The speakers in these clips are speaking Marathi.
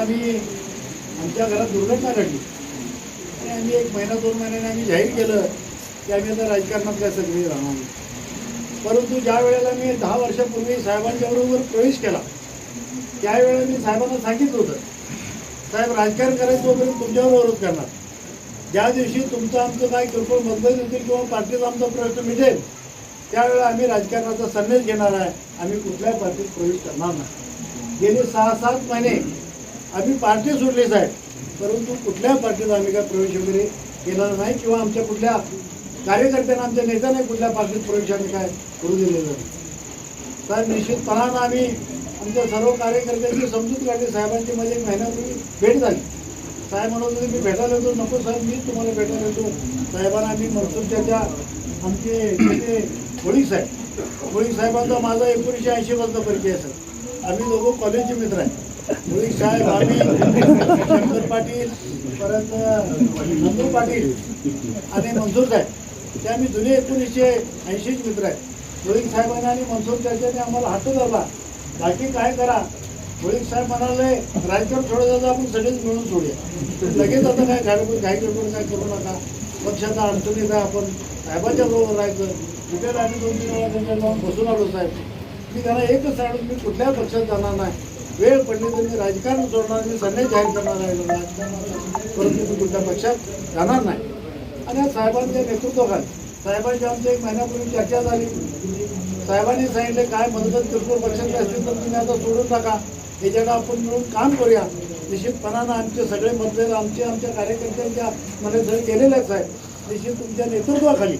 आम्ही आमच्या घरात दुर्घटना घडली. आणि आम्ही एक महिना दोन महिन्याने आम्ही जाहीर केलं की आम्ही आता राजकारणात काय सक्रिय राहणार नाही. परंतु ज्या वेळेला मी दहा वर्षापूर्वी साहेबांच्या बरोबर प्रवेश केला त्यावेळेला मी साहेबांना सांगितलं होतं साहेब राजकारण करायचं वगैरे तुमच्यावर विरोध करणार. ज्या दिवशी तुमचं आमचं काय किरकोळ मतभेद होतील किंवा पार्टीचा आमचा प्रश्न मिटेल त्यावेळेला आम्ही राजकारणाचा संन्यास घेणार आहे. आम्ही कुठल्याही पार्टीत प्रवेश करणार नाही. गेले सहा सात महिने आम्ही पार्टी सोडली साहेब. परंतु कुठल्या पार्टीत आम्ही काय प्रवेश वगैरे केला नाही किंवा आमच्या कुठल्या कार्यकर्त्यांना आमच्या नेत्यांना कुठल्या पार्टीत प्रवेश आम्ही काय करू दिलेला नाही. साहेब निश्चितपणानं आम्ही आमच्या सर्व कार्यकर्त्यांची समजूत काढली. साहेबांची माझी एक महिन्यापूर्वी भेट झाली. साहेब म्हणत होते मी भेटायला येतो नको साहेब. मी तुम्हाला भेटायला येतो. साहेबांना मी मनसुखच्या आमचे तिथे होळी साहेब. होळी साहेबांचा माझा एकोणीसशे ऐंशी पासून परिचय आहे सर आम्ही दोघं कॉलेजचे मित्र आहे. रोहित साहेब आम्ही शंकर पाटील परत नंदू पाटील आणि मंजूर साहेब. ते आम्ही जुने एकोणीसशे ऐंशीच मित्र आहेत. रोहित साहेबांनी आणि मंजूर चर्चेने आम्हाला हात धरला बाकी काय करा? रोहित साहेब म्हणाले राजकारण सोडायचं आपण सगळेच मिळून सोडूया. लगेच आता काय घाई घाई करून काय करू नका. पक्षाचा अडचणी काय आपण साहेबांच्या बरोबर राहायचं. कुठे आम्ही दोन तीन वेळा त्यांच्या जाऊन बसून आलो साहेब. मी त्यांना एकच सांगून मी कुठल्या पक्षात जाणार नाही. वेळ पडली तर मी राजकारण सोडणार मी संन्यास जाहीर करणार आहे. राजकारणाचा परंतु मी कुठल्या पक्षात जाणार नाही. आणि या साहेबांच्या नेतृत्वाखाली साहेबांची आमच्या एक महिन्यापूर्वी चर्चा झाली. साहेबांनी सांगितले काय मदत किरकोळ पक्षाचे असतील तर तुम्ही आता सोडून टाका. याच्याकडे आपण मिळून काम करूया. निश्चितपणानं आमचे सगळे मतभेद आमचे आमच्या कार्यकर्त्यांच्या मनात जर केलेलेच आहे निश्चित तुमच्या नेतृत्वाखाली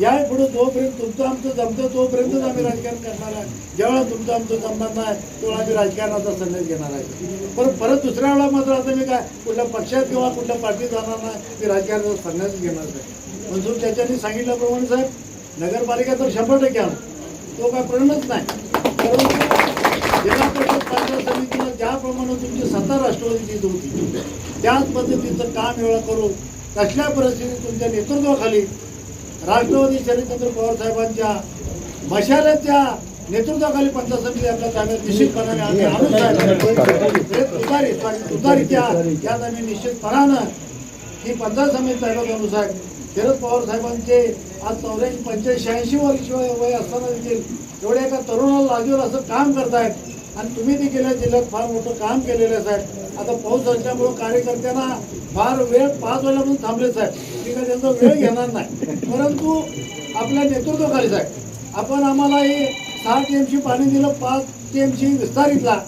या पुढे जोपर्यंत तुमचं आमचं जमतं तोपर्यंतच आम्ही राजकारण करणार आहे. ज्यावेळा तुमचं आमचं जमणार नाही तेव्हा आम्ही राजकारणाचा संदेश घेणार आहे. पण परत दुसऱ्या वेळा मात्र आता मी काय कुठल्या पक्षात किंवा कुठल्या पार्टीत जाणार नाही मी राजकारणाचा संन्यास घेणार आहे. मंजूर त्याच्यानी सांगितल्याप्रमाणे साहेब नगरपालिका तर शंभर टक्के आणू तो काय परिणामच नाही. जिल्हा परिषद पंचायत समितीला ज्याप्रमाणे तुमची सत्ता राष्ट्रवादीची होती त्याच पद्धतीचं काम वेळा करू कसल्या परिस्थितीत तुमच्या नेतृत्वाखाली राष्ट्रवादी शरदचंद्र पवार साहेबांच्या मशाल्याच्या नेतृत्वाखाली पंचायत समिती आपल्या ताब्यात निश्चितपणाने आम्ही आणू साहेब आम्ही निश्चितपणानं ही पंचायत समिती ताब्यात आणू साहेब शरद पवार साहेबांचे आज चौऱ्याऐंशी पंच्याऐंशी शहाऐंशी वर्ष वय असताना देखील एवढ्या एका तरुणाला लागेल असं काम करतायत. आणि तुम्ही देखील या जिल्ह्यात फार मोठं काम केलेलं आहे साहेब. आता पाऊस असल्यामुळं कार्यकर्त्यांना फार वेळ पाच वाजल्यापासून थांबले साहेब. मी काय त्यांचा वेळ घेणार नाही. परंतु आपल्या नेतृत्वाखाली साहेब आपण आम्हाला हे सहा टीएमसी पाणी दिलं पाच टीएमसी विस्तारितला.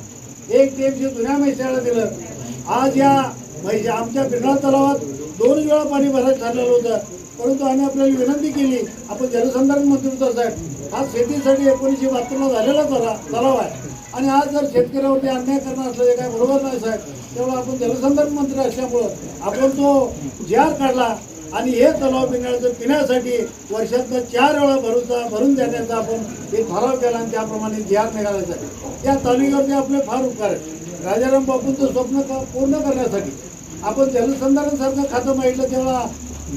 एक टीएमसी जुन्या मैसाळला दिलं. आज या म्हणजे आमच्या बिर्ला तलावात दोन वेळा पाणी भरायला ठरलेलं होतं. परंतु आम्ही आपल्याला विनंती केली आपण जलसंधारण मंत्री होता साहेब. हा शेतीसाठी एकोणीसशे बहात्तरला झालेला तला तलाव आहे. आणि आज जर शेतकऱ्यावरती अन्याय करणं असलं हे काय बरोबर नाही साहेब. तेव्हा आपण जलसंधारण मंत्री असल्यामुळं आपण तो जी काढला आणि हे तलाव पिण्याचं पिण्यासाठी वर्षातनं चार वेळा भरूचा भरून देण्याचा आपण एक ठराव केला आणि त्याप्रमाणे जी निघालायचा. त्या तालुक्यावरती आपले फार उपकार आहेत. राजाराम बापूंचं स्वप्न पूर्ण करण्यासाठी आपण जलसंधारण सारखं खातं माहितलं तेव्हा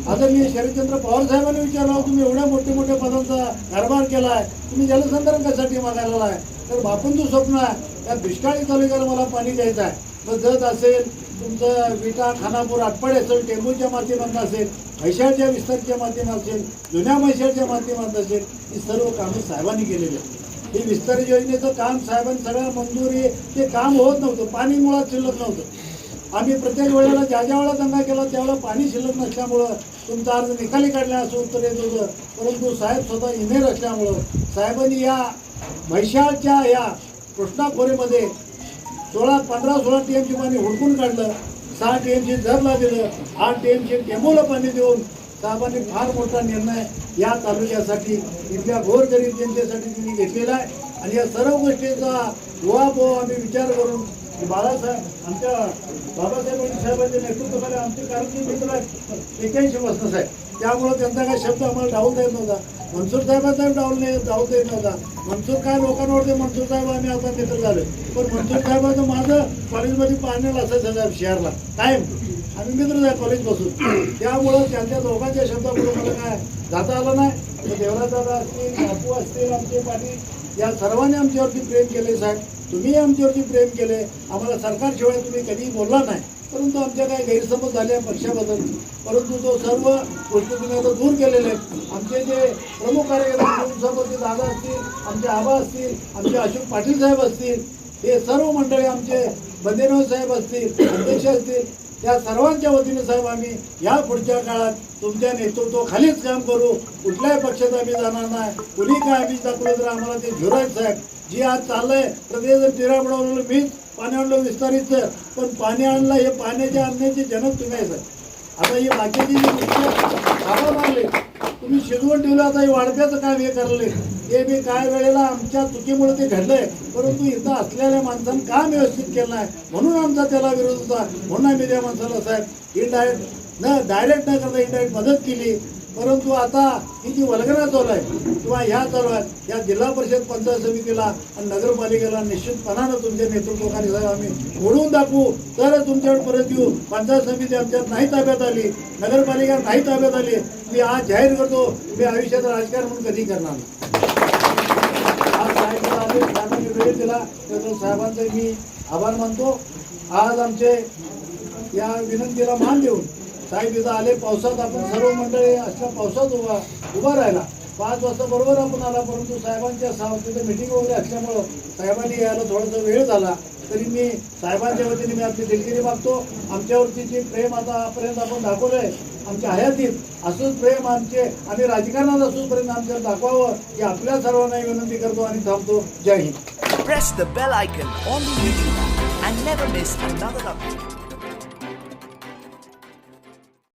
आदरणीय शरदचंद्र पवार साहेबांनी विचारलं तुम्ही एवढ्या मोठ्या मोठ्या पदांचा कारभार केलाय तुम्ही जलसंधारण कशासाठी मागायला आहे तर बापूंचं स्वप्न आहे. त्या दुष्काळी तालुक्याला मला पाणी द्यायचं आहे. मग जत असेल तुमचं विटा खानापूर आटपाडी असेल टेंबूच्या माध्यमातून असेल म्हैशाळच्या विस्तारच्या माध्यमात असेल जुन्या म्हैशाळच्या माध्यमात असेल ही सर्व कामे साहेबांनी केलेली आहेत. ही विस्तार योजनेचं काम साहेबांनी सगळ्या मंजुरी ते काम होत नव्हतं. पाणी मुळात शिल्लक नव्हतं. आम्ही प्रत्येक वेळेला ज्या ज्या वेळेला दंगा केला त्यावेळेला पाणी शिल्लक नसल्यामुळं तुमचा अर्ज निकाली काढला असं उत्तर येत होतं परंतु साहेब स्वतः इमेर असल्यामुळं साहेबांनी या म्हैशाळच्या या कृष्णाखोरीमध्ये सोळा पंधरा सोळा टी एमची पाणी हुडकून काढलं. सहा टी एमची झरला दिलं. आठ टी एमची टेंबोला पाणी देऊन साहेबांनी फार मोठा निर्णय या तालुक्यासाठी इथल्या गोरगरीब जनतेसाठी त्यांनी घेतलेला आहे. आणि या सर्व गोष्टींचा गोवा आम्ही विचार करून बाळासाहेब आमच्या बाबासाहेब साहेबांच्या नेतृत्वाखाली आमचे कार्यक्रम मित्र आहेत. एक्याऐंशी वर्ष साहेब. त्यामुळं त्यांचा काही शब्द आम्हाला डावलता येत नव्हता. मनसूर साहेबांचा डावल नाही डावलता येत नव्हता. मनसूर काय लोकांना मनसूर साहेब आम्ही आता मित्र झालो पण मनसूर साहेबांचं माझं कॉलेजमध्ये पाहण्याला असायचं साहेब शहरला. कायम. आम्ही मित्र आहे कॉलेजपासून. त्यामुळं त्यांच्या दोघांच्या शब्दापुढे मला काय जाता आलं नाही. देवराज दादा असतील बापू असतील आमचे पाटील या सर्वांनी आमच्यावरती प्रेम केले साहेब. तुम्ही आमच्यावरती प्रेम केले आम्हाला सरकारशिवाय तुम्ही कधीही बोलला नाही. परंतु आमच्या काही गैरसमज झाले पक्षाबद्दल. परंतु तो सर्व गोष्टी तुम्ही आता दूर केलेले आहेत आमचे जे प्रमुख कार्यकर्ते दादा असतील आमचे आबा असतील आमचे अशोक पाटील साहेब असतील हे सर्व मंडळी आमचे बंदेराव साहेब असतील अध्यक्ष असतील त्या सर्वांच्या वतीने साहेब आम्ही या पुढच्या काळात तुमच्या नेतृत्वाखालीच काम करू. कुठल्याही पक्षात आम्ही जाणार नाही. कुणी काय आम्ही दाखवलं तर आम्हाला ते झुराज साहेब. जी आज चाललंय प्रत्येक टिरा बनवलेलं मीच पाणी आणलं विस्तारित पण पाणी आणलं हे पाण्याच्या आणण्याचे जनक तुम्ही आहे आता हे बाकीची जी खावा मारले. तुम्ही शिजवून ठेवलं आता हे वाढत्याचं काम हे करले. हे मी काय वेळेला आमच्या चुकीमुळे ते घडलंय परंतु इथं असलेल्या माणसानं काम व्यवस्थित केलं नाही? म्हणून आमचा त्याला विरोध होता. म्हणून आम्ही त्या माणसाला साहेब इनडायरेक्ट न डायरेक्ट न करता इनडायरेक्ट मदत केली. परंतु आता ही जी वल्गना चालू आहे किंवा ह्या चालू आहेत या जिल्हा परिषद पंचायत समितीला आणि नगरपालिकेला निश्चितपणानं तुमच्या नेतृत्वाखाली साहेब आम्ही ओढून दाखवू. तरच तुमच्याकडे परत येऊ. पंचायत समिती आमच्यात नाही ताब्यात आली नगरपालिका नाही ताब्यात आली. मी आज जाहीर करतो मी आयुष्यात राजकारण म्हणून कधी करणार नाही. आज साहेबांना आम्ही साहेबांनी वेळ दिला त्याचा साहेबांचे मी आभार मानतो. आज आमचे या विनंतीला मान देऊन साहेब इथं आले पावसात आपण सर्व मंडळी असल्या पावसात उभा उभा राहिला. पाच वाजता बरोबर आपण आला परंतु साहेबांच्या सा तिथं मिटिंग वगैरे असल्यामुळं साहेबांनी यायला थोडासा वेळ झाला. तरी मी साहेबांच्या वतीने मी आपली दिलगिरी मागतो. आमच्यावरती जे प्रेम आता आतापर्यंत आपण दाखवलंय आमच्या हयातीत असंच प्रेम आमचे आम्ही राजकारणात असूपर्यंत आमच्यावर दाखवावं की आपल्या सर्वांना विनंती करतो आणि थांबतो. जय Hind. Press the bell icon on the YouTube and never miss another update.